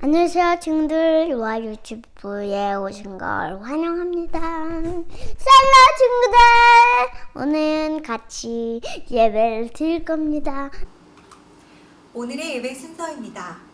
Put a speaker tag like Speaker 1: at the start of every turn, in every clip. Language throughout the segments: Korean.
Speaker 1: 안녕하세요, 친구들. 유아 유튜브에 오신 걸 환영합니다. 셀러 친구들! 오늘은 같이 예배를 드릴 겁니다.
Speaker 2: 오늘의 예배 순서입니다.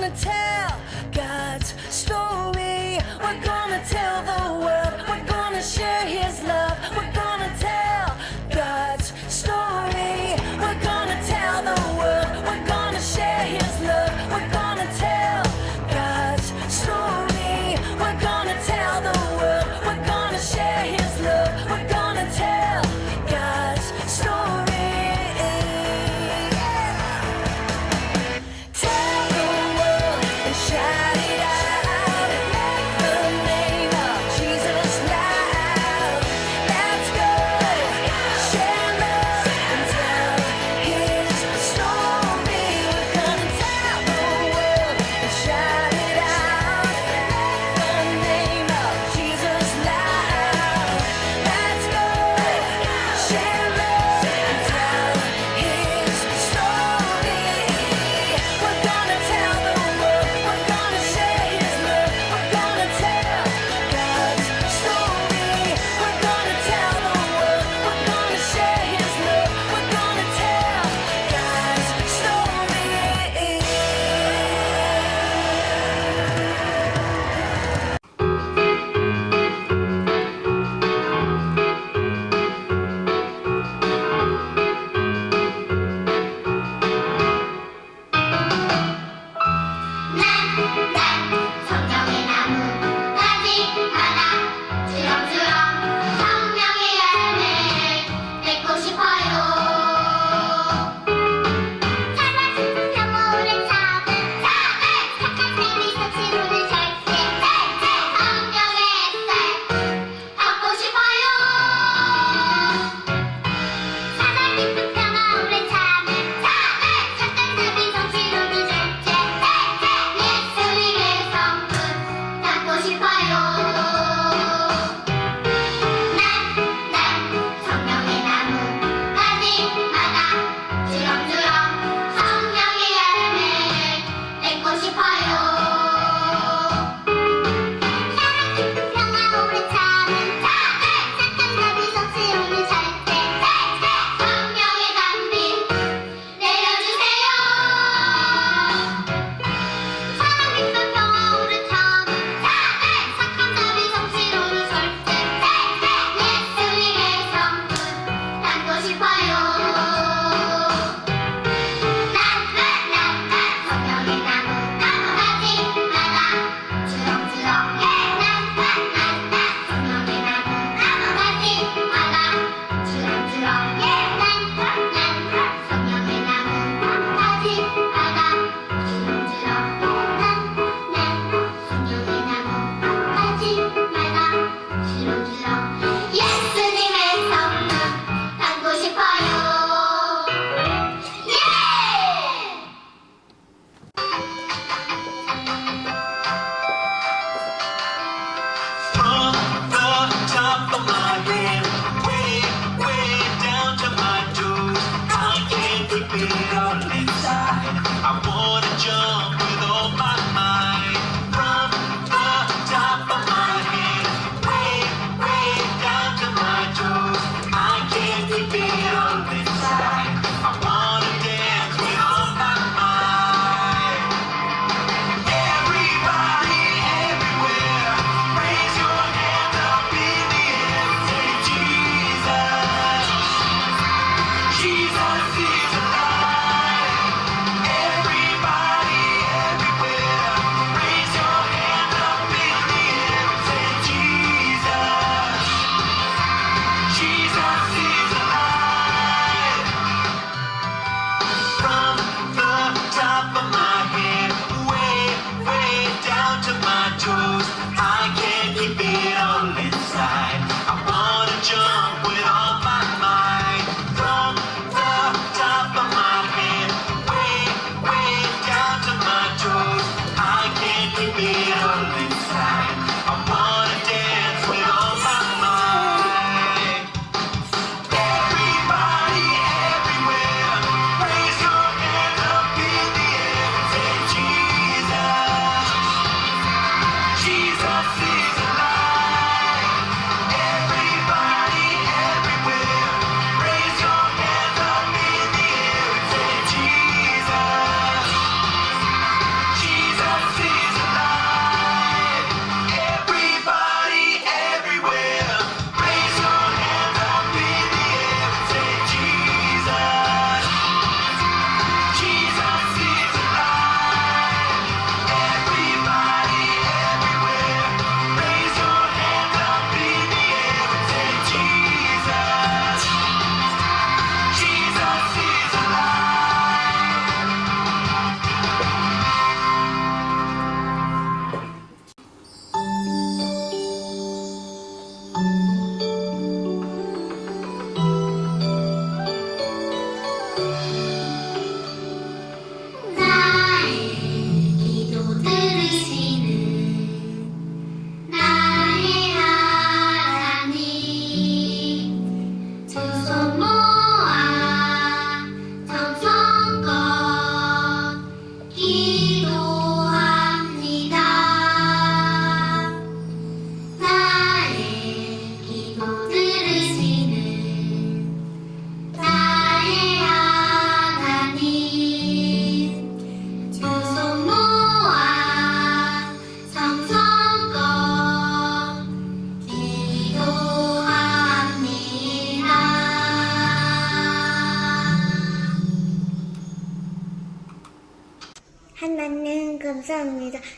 Speaker 3: gonna tell God's story. We're gonna tell the world.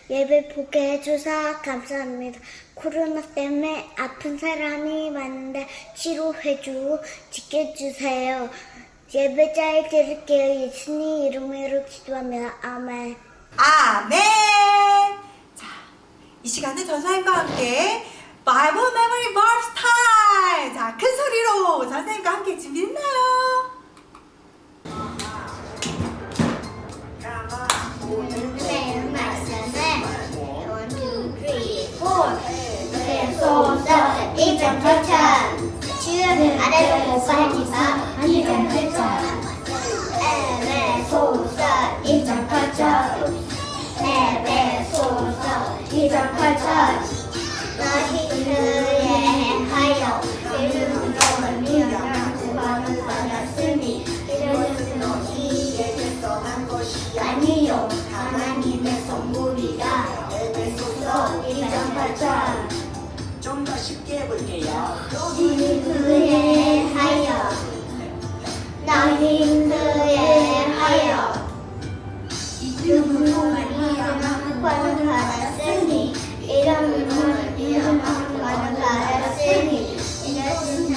Speaker 4: 예배 보게 해주사 감사합니다. 코로나 때문에 아픈 사람이 많은데 치료해주고 지켜주세요. 예배 잘 드릴게요. 예수님 이름으로 기도합니다. 아멘.
Speaker 5: 아멘. 자, 이 시간은 전사님과 함께 Bible Memory Verse Time. 자, 큰 소리로 전사님과 함께 준비했나요?
Speaker 4: 소서 이점 절찬 주여는 아래로 목발기사 이점 절찬 에베 소서 이점 절찬 에베 소서 이점 절찬 너희 그에 하여 이름은 너를 미워하는 구원을 받았으니 이것은 너희에게서 한 것이 아니요 하나님의 선물이라 에베
Speaker 6: 해볼게요.
Speaker 4: 너희 그에 하여. 너희 그에 하여. 이름을 미워하는 구원을 받았으니 이름을 미워하는 구원을 받았으니 이것은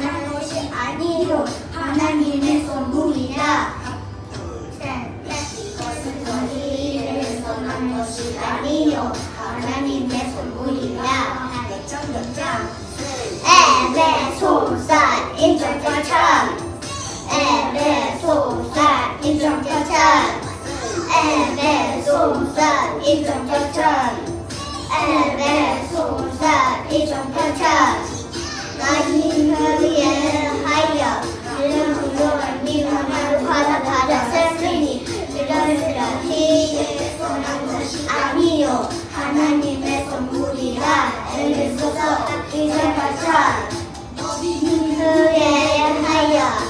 Speaker 4: 한 것이 아니요. 하나님 엘레 송사 이종격천 엘레 송사 이종격천 나이 흐리에 하여 이런 공동을 미만을 받아 받았으니 이런 이런 희의 소난 것이 아니요. 하나님의 선물이라 엘레
Speaker 5: 소서
Speaker 7: 이종격천 나이 하여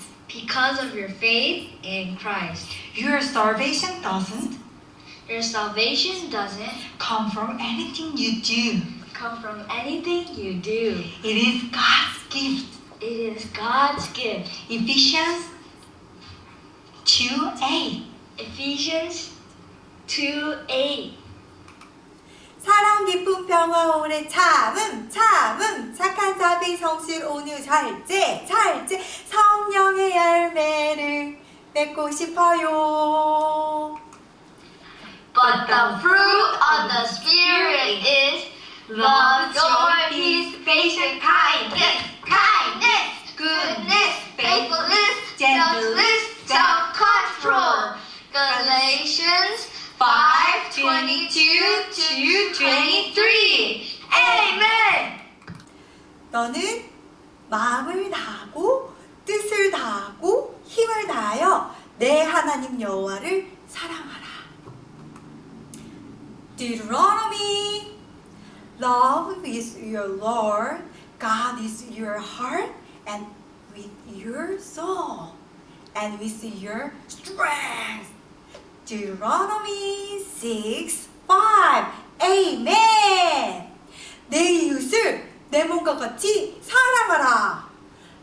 Speaker 5: because of your faith in Christ.
Speaker 7: Your
Speaker 5: salvation doesn't
Speaker 7: Your salvation doesn't
Speaker 5: come from anything you do.
Speaker 7: come from anything you do.
Speaker 5: It is God's gift.
Speaker 7: It is God's gift.
Speaker 5: Ephesians 2 8.
Speaker 7: Ephesians 2 8.
Speaker 5: 사랑 기쁨 평화 오래 참음 참음 착한 자비 성실 온유 절제 절제 성령의 열매를 맺고 싶어요.
Speaker 7: But the fruit of the Spirit is love, joy, peace, patience, kindness, kindness, goodness, faithfulness, gentleness, self-control. Galatians 5, 22 to 23. Amen.
Speaker 5: 너는 마음을 다하고 뜻을 다하고 힘을 다하여 내 하나님 여호와를 사랑하라. Deuteronomy Love is your Lord, God is your heart, and with your soul, and with your strength. Deuteronomy 6, 5. Amen. 내 이웃을 내 몸과 같이 사랑하라.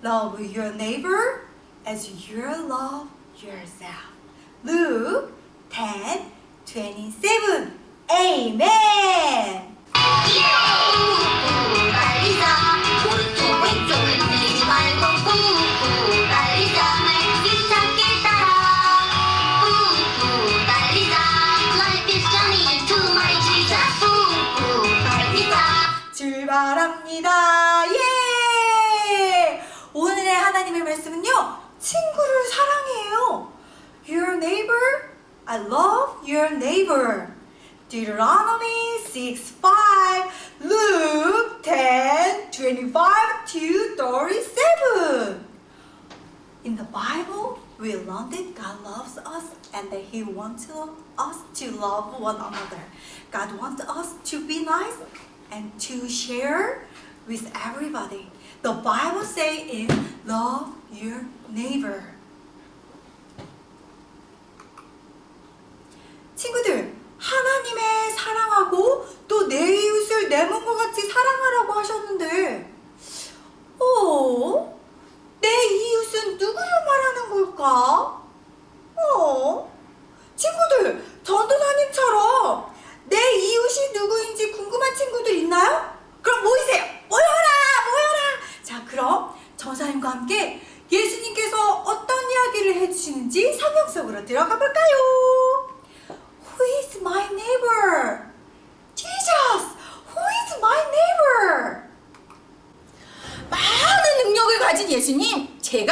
Speaker 5: Love your neighbor as you love yourself. Luke 10, 27. Amen.
Speaker 7: 꾹
Speaker 5: 말씀은요. 친구를 사랑해요. Your neighbor, I love your neighbor. Deuteronomy 6, 5, Luke 10, 25 to 37. In the Bible, we learn that God loves us and that He wants us to love one another. God wants us to be nice and to share with everybody. The Bible says in love your neighbor.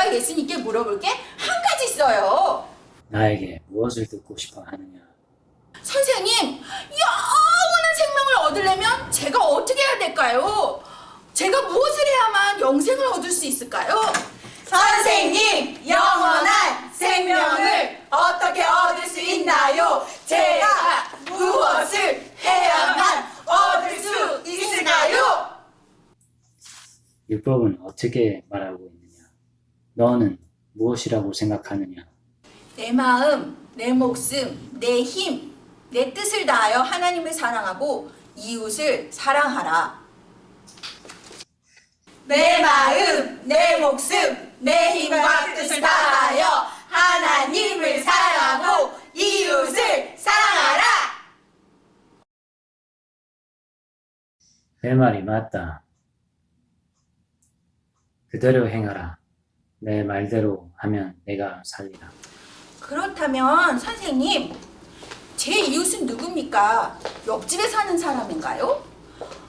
Speaker 8: 제가 예수님께 물어볼 게 한 가지 있어요.
Speaker 9: 나에게 무엇을 듣고 싶어 하느냐?
Speaker 8: 선생님, 영원한 생명을 얻으려면 제가 어떻게 해야 될까요? 제가 무엇을 해야만 영생을 얻을 수 있을까요?
Speaker 5: 선생님, 영원한 생명을 어떻게 얻을 수 있나요? 제가 무엇을 해야만 얻을 수 있을까요?
Speaker 9: 율법은 어떻게 말하고 있느냐? 너는 무엇이라고 생각하느냐?
Speaker 8: 내 마음, 내 목숨, 내 힘, 내 뜻을 다하여 하나님을 사랑하고 이웃을 사랑하라.
Speaker 5: 내 마음, 내 목숨, 내 힘과 뜻을 다하여 하나님을 사랑하고 이웃을 사랑하라.
Speaker 9: 내 말이 맞다. 그대로 행하라. 내 말대로 하면 내가 살리라.
Speaker 8: 그렇다면 선생님, 제 이웃은 누굽니까? 옆집에 사는 사람인가요?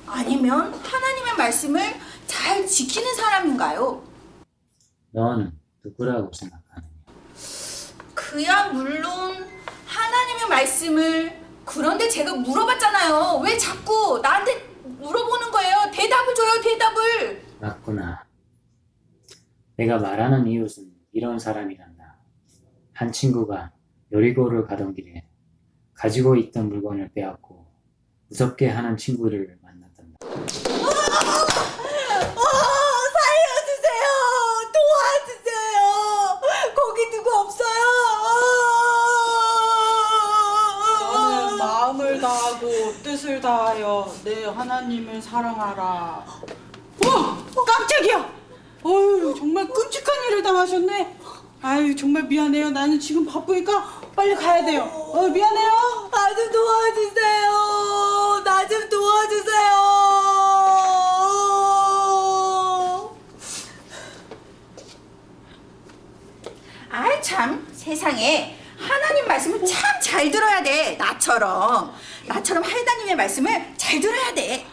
Speaker 8: 아니면 하나님의 말씀을 잘 지키는 사람인가요?
Speaker 9: 너는 누구라고 생각하느냐?
Speaker 8: 그야 물론 하나님의 말씀을 그런데 제가 물어봤잖아요. 왜 자꾸 나한테 물어보는 거예요? 대답을 줘요, 대답을.
Speaker 9: 맞구나. 내가 말하는 이웃은 이런 사람이란다. 한 친구가 여리고를 가던 길에 가지고 있던 물건을 빼앗고 무섭게 하는 친구를 만났단다.
Speaker 5: 어, 살려주세요. 도와주세요. 거기 누구 없어요?
Speaker 10: 너는 마음을 다하고 뜻을 다하여 내 하나님을 사랑하라. 와, 깜짝이야. 어휴, 정말 끔찍한 일을 당하셨네. 아유, 정말 미안해요. 나는 지금 바쁘니까 빨리 가야 돼요. 어, 미안해요.
Speaker 5: 나 좀 도와주세요. 나 좀 도와주세요.
Speaker 8: 아이 참 세상에 하나님 말씀을 참 잘 들어야 돼 나처럼 나처럼 하나님의 말씀을 잘 들어야 돼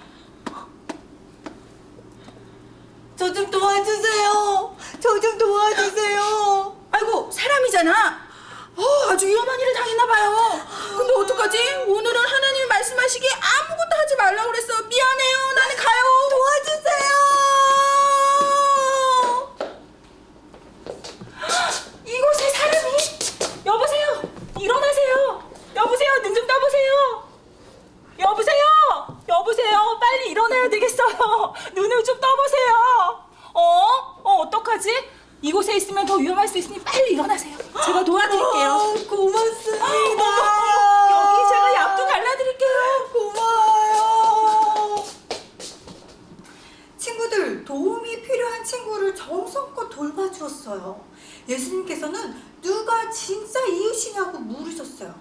Speaker 5: 저 좀 도와주세요. 저 좀 도와주세요.
Speaker 8: 아이고 사람이잖아 어, 아주 위험한 일을 당했나 봐요 근데 어떡하지 오늘은 하나님이 말씀하시기에 아무것도 하지 말라고 그랬어 미안해요 나는 가요
Speaker 5: 도와주세요.
Speaker 8: 이곳에 사람이 여보세요 일어나세요 여보세요 눈 좀 떠보세요 여보세요 여보세요 빨리 일어나야 되겠어요 눈을 좀 떠보세요 어? 어 어떡하지? 이곳에 있으면 더 위험할 수 있으니 빨리 일어나세요 제가 도와드릴게요
Speaker 5: 아, 고맙습니다.
Speaker 8: 어머, 어머, 여기 제가 약도 갈라드릴게요
Speaker 5: 고마워요. 친구들, 도움이 필요한 친구를 정성껏 돌봐주었어요. 예수님께서는 누가 진짜 이웃이냐고 물으셨어요.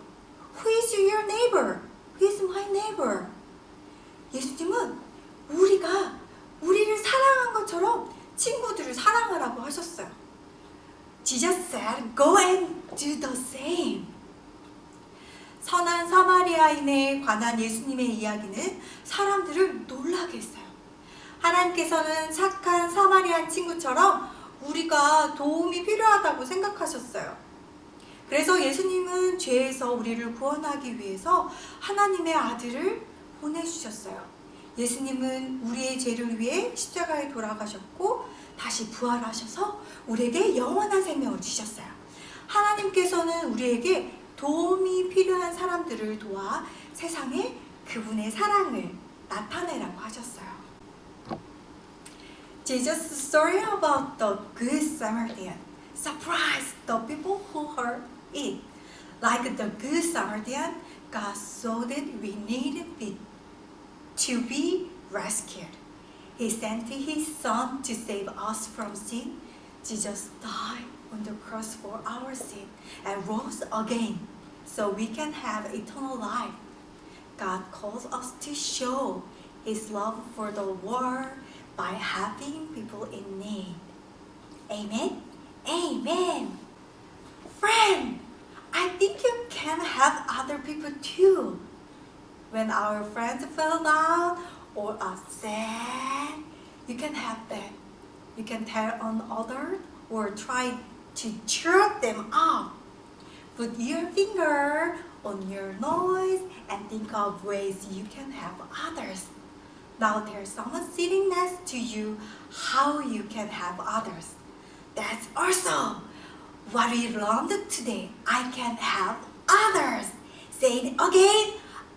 Speaker 5: Who is your neighbor? Who is my neighbor? 예수님은 우리가 우리를 사랑한 것처럼 친구들을 사랑하라고 하셨어요. Jesus said, go and do the same. 선한 사마리아인에 관한 예수님의 이야기는 사람들을 놀라게 했어요. 하나님께서는 착한 사마리안 친구처럼 우리가 도움이 필요하다고 생각하셨어요. 그래서 예수님은 죄에서 우리를 구원하기 위해서 하나님의 아들을 보내주셨어요. 예수님은 우리의 죄를 위해 십자가에 돌아가셨고 다시 부활하셔서 우리에게 영원한 생명을 주셨어요. 하나님께서는 우리에게 도움이 필요한 사람들을 도와 세상에 그분의 사랑을 나타내라고 하셨어요. Jesus' story about the Good Samaritan surprised the people who heard it. Like the Good Samaritan, God saw that we needed it to be rescued. He sent His Son to save us from sin. Jesus died on the cross for our sin and rose again so we can have eternal life. God calls us to show His love for the world by helping people in need. Amen? Amen. Friend, I think you can help other people too. When our friends fell down or are sad, you can help them. You can tell on others or try to cheer them up. Put your finger on your nose and think of ways you can help others. Now there's someone sitting next to you how you can help others. That's also what we learned today. I can help others. Say it again.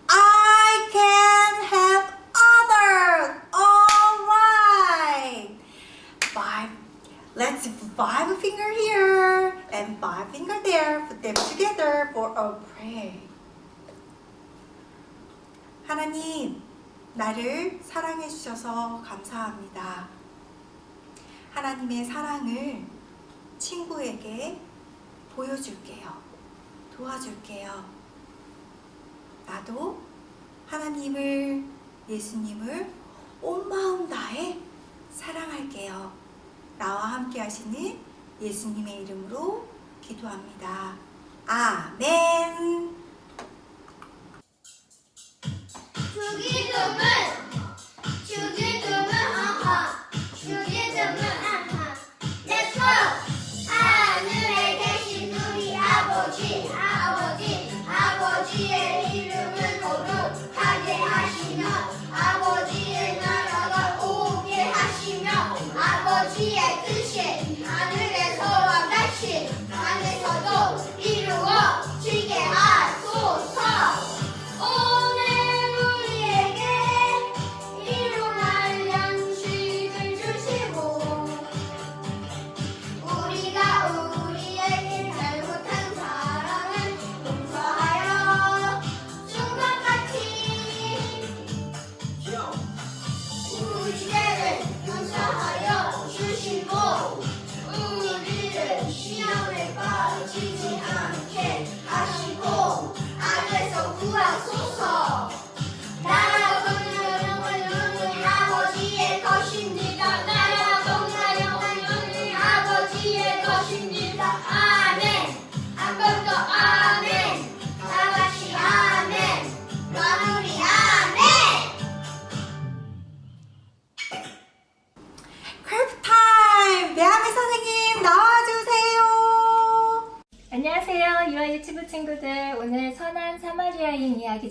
Speaker 5: I can help others. A prayer. 하나님, 나를 사랑해 주셔서 감사합니다. 하나님의 사랑을 친구에게 보여줄게요. 도와줄게요. 나도 하나님을, 예수님을 온 마음 다해 사랑할게요. 나와 함께 하시는 예수님의 이름으로 기도합니다. 아멘.
Speaker 4: 죽이둠은 죽이둠은 아하 죽이둠은 아하 go 하늘에 계신 우리 아버지 아버지 아버지의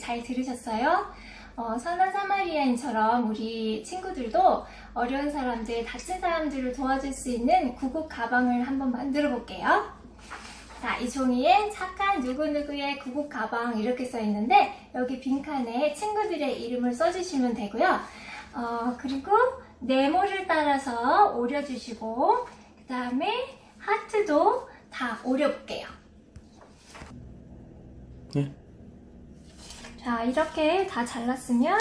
Speaker 11: 잘 들으셨어요? 어, 선한 사마리아인처럼 우리 친구들도 어려운 사람들, 다친 사람들을 도와줄 수 있는 구국 가방을 한번 만들어 볼게요. 자, 이 종이에 착한 누구누구의 구국 가방 이렇게 써 있는데 여기 빈칸에 친구들의 이름을 써주시면 되고요. 어, 그리고 네모를 따라서 오려주시고 그 다음에 하트도 다 오려볼게요. 자, 이렇게 다 잘랐으면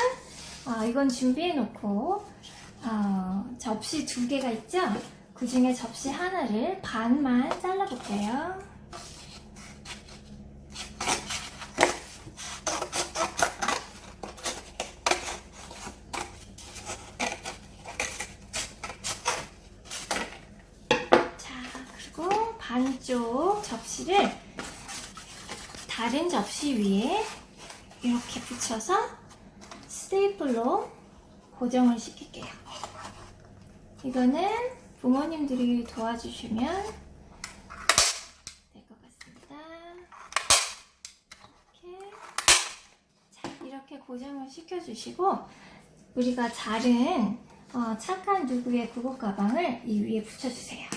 Speaker 11: 어, 이건 준비해 놓고 어, 접시 두 개가 있죠? 그 중에 접시 하나를 반만 잘라 볼게요. 자, 그리고 반쪽 접시를 다른 접시 위에 이렇게 붙여서 스테이플로 고정을 시킬게요. 이거는 부모님들이 도와주시면 될 것 같습니다. 이렇게. 자, 이렇게 고정을 시켜주시고, 우리가 자른 어, 착한 누구의 구곡 가방을 이 위에 붙여주세요.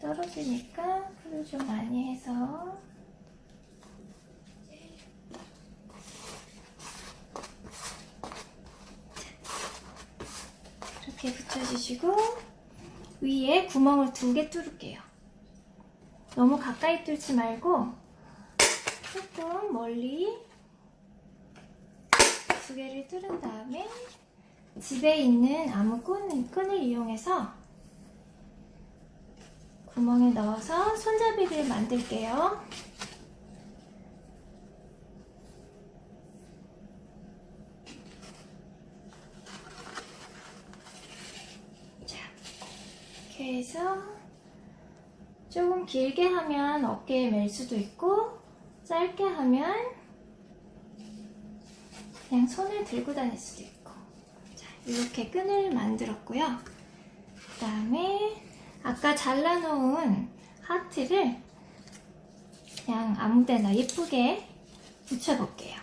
Speaker 11: 잘 떨어지니까 풀을 좀 많이 해서 이렇게 붙여주시고 위에 구멍을 두 개 뚫을게요. 너무 가까이 뚫지 말고 조금 멀리 두 개를 뚫은 다음에 집에 있는 아무 끈, 끈을 이용해서 구멍에 넣어서 손잡이를 만들게요. 자, 이렇게 해서 조금 길게 하면 어깨에 멜 수도 있고 짧게 하면 그냥 손을 들고 다닐 수도 있고 자, 이렇게 끈을 만들었고요. 그 다음에 아까 잘라놓은 하트를 그냥 아무데나 예쁘게 붙여볼게요.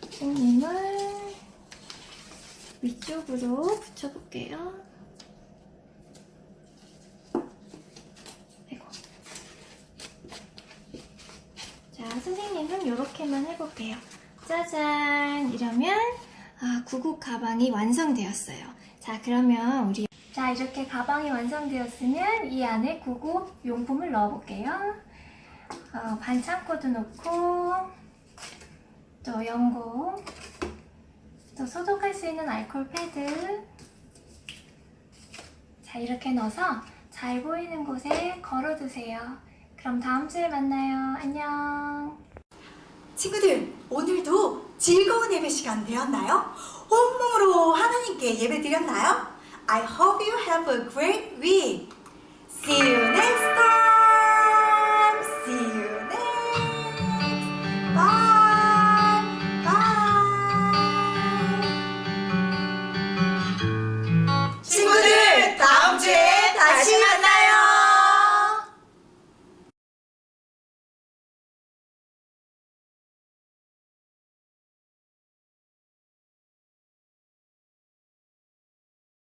Speaker 11: 선생님을 위쪽으로 붙여볼게요. 자, 선생님은 이렇게만 해볼게요. 짜잔! 이러면 아, 구국 가방이 완성되었어요. 자, 그러면 우리 자, 이렇게 가방이 완성되었으면 이 안에 구국 용품을 넣어볼게요. 어, 반창고도 넣고 또 연고 또 소독할 수 있는 알콜 패드 자, 이렇게 넣어서 잘 보이는 곳에 걸어두세요. 그럼 다음 주에 만나요. 안녕.
Speaker 5: 친구들, 오늘도 즐거운 예배 시간 되었나요? 온몸으로 하나님께 예배 드렸나요? I hope you have a great week. See you next time.